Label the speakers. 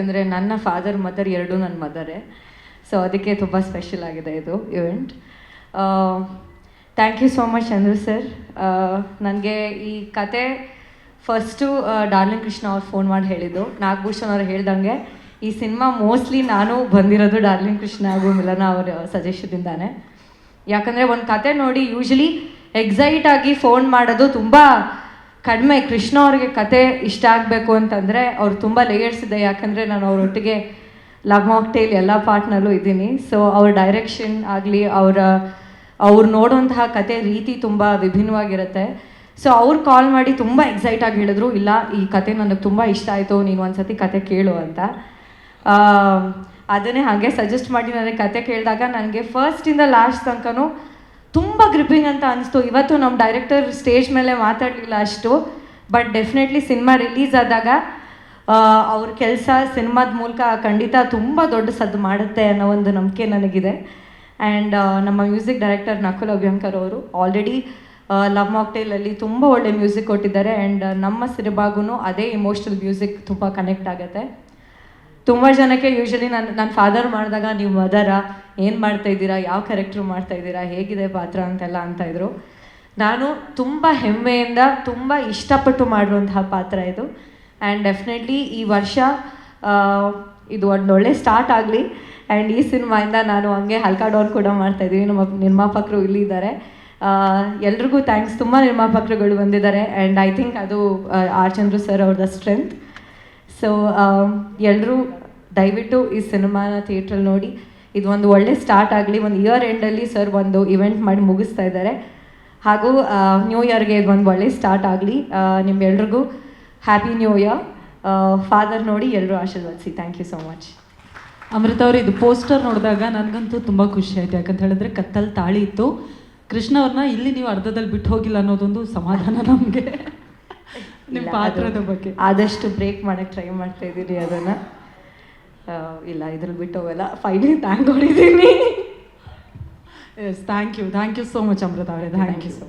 Speaker 1: ಅಂದರೆ ನನ್ನ father mother ಎರಡೂ ನನ್ನ ಮದರೇ ಸೊ ಅದಕ್ಕೆ ತುಂಬ ಸ್ಪೆಷಲ್ ಆಗಿದೆ ಇದು event thank you so much Chandra sir ನನಗೆ ಈ ಕತೆ ಫಸ್ಟು ಡಾರ್ಲಿಂಗ್ ಕೃಷ್ಣ ಅವ್ರು ಫೋನ್ ಮಾಡಿ ಹೇಳಿದ್ದು. ನಾಗಭೂಷಣ್ ಅವ್ರು ಹೇಳ್ದಂಗೆ, ಈ ಸಿನಿಮಾ ಮೋಸ್ಟ್ಲಿ ನಾನು ಬಂದಿರೋದು ಡಾರ್ಲಿಂಗ್ ಕೃಷ್ಣ ಹಾಗೂ ಮಿಲನ ಅವರ ಸಜೆಷನಿಂದಾನೆ ಯಾಕಂದರೆ ಒಂದು ಕತೆ ನೋಡಿ ಯೂಶಲಿ ಎಕ್ಸೈಟ್ ಆಗಿ ಫೋನ್ ಮಾಡೋದು ತುಂಬ ಕಡಿಮೆ ಕೃಷ್ಣ ಅವ್ರಿಗೆ ಕತೆ ಇಷ್ಟ ಆಗಬೇಕು ಅಂತಂದರೆ ಅವ್ರು ತುಂಬ ಲೇಯರ್ಸ್ ಇದೆ. ಯಾಕಂದರೆ ನಾನು ಅವರೊಟ್ಟಿಗೆ ಲವ್ ಮಾಕ್ಟೇಲ್ ಎಲ್ಲ ಪಾರ್ಟ್ನಲ್ಲೂ ಇದ್ದೀನಿ. ಸೊ ಅವ್ರ ಡೈರೆಕ್ಷನ್ ಆಗಲಿ, ಅವರ, ಅವ್ರು ನೋಡುವಂತಹ ಕತೆ ರೀತಿ ತುಂಬ ವಿಭಿನ್ನವಾಗಿರುತ್ತೆ. ಸೊ ಅವ್ರು ಕಾಲ್ ಮಾಡಿ ತುಂಬ ಎಕ್ಸೈಟ್ ಆಗಿ ಹೇಳಿದ್ರು, ಇಲ್ಲ, ಈ ಕತೆ ನನಗೆ ತುಂಬ ಇಷ್ಟ ಆಯಿತು, ನೀನು ಒಂದ್ಸತಿ ಕತೆ ಕೇಳು ಅಂತ. ಅದನ್ನೇ ಹಾಗೆ ಸಜೆಸ್ಟ್ ಮಾಡಿ ನನಗೆ ಕತೆ ಕೇಳಿದಾಗ ನನಗೆ ಫಸ್ಟಿಂದ ಲಾಸ್ಟ್ ತನಕನೂ ತುಂಬ ಗ್ರಿಪ್ಪಿಂಗ್ ಅಂತ ಅನಿಸ್ತು. ಇವತ್ತು ನಮ್ಮ ಡೈರೆಕ್ಟರ್ ಸ್ಟೇಜ್ ಮೇಲೆ ಮಾತಾಡಲಿಲ್ಲ ಅಷ್ಟು ಬಟ್ ಡೆಫಿನೆಟ್ಲಿ ಸಿನಿಮಾ ರಿಲೀಸ್ ಆದಾಗ ಅವ್ರ ಕೆಲಸ ಸಿನಿಮಾದ ಮೂಲಕ ಖಂಡಿತ ತುಂಬ ದೊಡ್ಡ ಸದ್ದು ಮಾಡುತ್ತೆ ಅನ್ನೋ ಒಂದು ನಂಬಿಕೆ ನನಗಿದೆ. ಆ್ಯಂಡ್ ನಮ್ಮ ಮ್ಯೂಸಿಕ್ ಡೈರೆಕ್ಟರ್ ನಕುಲ್ ಅಭ್ಯಂಕರ್ ಅವರು ಆಲ್ರೆಡಿ ಲವ್ ಮಾಕ್ಟೇಲಲ್ಲಿ ತುಂಬ ಒಳ್ಳೆ ಮ್ಯೂಸಿಕ್ ಕೊಟ್ಟಿದ್ದಾರೆ. ಆ್ಯಂಡ್ ನಮ್ಮ ಸಿರಿಬಾಗೂ ಅದೇ ಇಮೋಷ್ನಲ್ ಮ್ಯೂಸಿಕ್ ತುಂಬ ಕನೆಕ್ಟ್ ಆಗುತ್ತೆ. ತುಂಬ ಜನಕ್ಕೆ ಯೂಶಲಿ ನಾನು ನನ್ನ ಫಾದರ್ ಮಾಡಿದಾಗ ನೀವು ಮದರ, ಏನು ಮಾಡ್ತಾ ಇದ್ದೀರಾ, ಯಾವ ಕ್ಯಾರೆಕ್ಟ್ರು ಮಾಡ್ತಾ ಇದ್ದೀರಾ, ಹೇಗಿದೆ ಪಾತ್ರ ಅಂತೆಲ್ಲ ಅಂತ ಇದ್ರು. ನಾನು ತುಂಬ ಹೆಮ್ಮೆಯಿಂದ, ತುಂಬ ಇಷ್ಟಪಟ್ಟು ಮಾಡುವಂತಹ ಪಾತ್ರ ಇದು. ಆ್ಯಂಡ್ ಡೆಫಿನೆಟ್ಲಿ ಈ ವರ್ಷ ಇದು ಒಂದು ಒಳ್ಳೆ ಸ್ಟಾರ್ಟ್ ಆಗಲಿ. ಆ್ಯಂಡ್ ಈ ಸಿನಿಮಾಯಿಂದ ನಾನು ಹಂಗೆ ಹಲ್ಕಾ ಡೌನ್ ಕೂಡ ಇದ್ದೀವಿ. ನಮ್ಮ ನಿರ್ಮಾಪಕರು ಇಲ್ಲಿ ಇದ್ದಾರೆ ಎಲ್ರಿಗೂ ಥ್ಯಾಂಕ್ಸ್ ತುಂಬ ನಿರ್ಮಾಪಕರುಗಳು ಬಂದಿದ್ದಾರೆ. ಆ್ಯಂಡ್ ಐ ಥಿಂಕ್ ಅದು ಆರ್ ಚಂದ್ರು ಸರ್ ಅವ್ರದ್ದು ಸ್ಟ್ರೆಂತ್ ಸೊ ಎಲ್ಲರೂ ದಯವಿಟ್ಟು ಈ ಸಿನಿಮಾನ ಥಿಯೇಟ್ರಲ್ಲಿ ನೋಡಿ. ಇದು ಒಂದು ಒಳ್ಳೆ ಸ್ಟಾರ್ಟ್ ಆಗಲಿ. ಒಂದು ಇಯರ್ ಎಂಡಲ್ಲಿ ಸರ್ ಒಂದು ಇವೆಂಟ್ ಮಾಡಿ ಮುಗಿಸ್ತಾ ಇದ್ದಾರೆ. ಹಾಗೂ ನ್ಯೂ ಇಯರ್ಗೆ ಇದು ಒಂದು ಒಳ್ಳೆ ಸ್ಟಾರ್ಟ್ ಆಗಲಿ. ನಿಮ್ಮೆಲ್ರಿಗೂ ಹ್ಯಾಪಿ ನ್ಯೂ ಇಯರ್ ಫಾದರ್ ನೋಡಿ ಎಲ್ಲರೂ ಆಶೀರ್ವದಿಸಿ. Thank you so much
Speaker 2: Amrutha ಅವರು, ಇದು ಪೋಸ್ಟರ್ ನೋಡಿದಾಗ ನನಗಂತೂ ತುಂಬ ಖುಷಿ ಆಯಿತು. ಯಾಕಂತ ಹೇಳಿದ್ರೆ ಕತ್ತಲ್ಲಿ ತಾಳಿ ಇತ್ತು. ಕೃಷ್ಣ ಅವ್ರನ್ನ ಇಲ್ಲಿ ನೀವು ಅರ್ಧದಲ್ಲಿ ಬಿಟ್ಟು ಹೋಗಿಲ್ಲ ಅನ್ನೋದೊಂದು ಸಮಾಧಾನ ನಮಗೆ. ನಿಮ್ಮ ಪಾತ್ರದ ಬಗ್ಗೆ.
Speaker 1: ಆದಷ್ಟು ಬ್ರೇಕ್ ಮಾಡಕ್ಕೆ ಟ್ರೈ ಮಾಡ್ತಾ ಇದ್ದೀನಿ ಅದನ್ನು. ಇಲ್ಲ ಇದ್ರಲ್ಲಿ ಬಿಟ್ಟು ಹೋಗಲ್ಲ. Finally thank ಹೊಡಿದ್ದೀನಿ
Speaker 2: yes thank you thank you so much Amrutha ಅವರೇ. Thank you
Speaker 1: so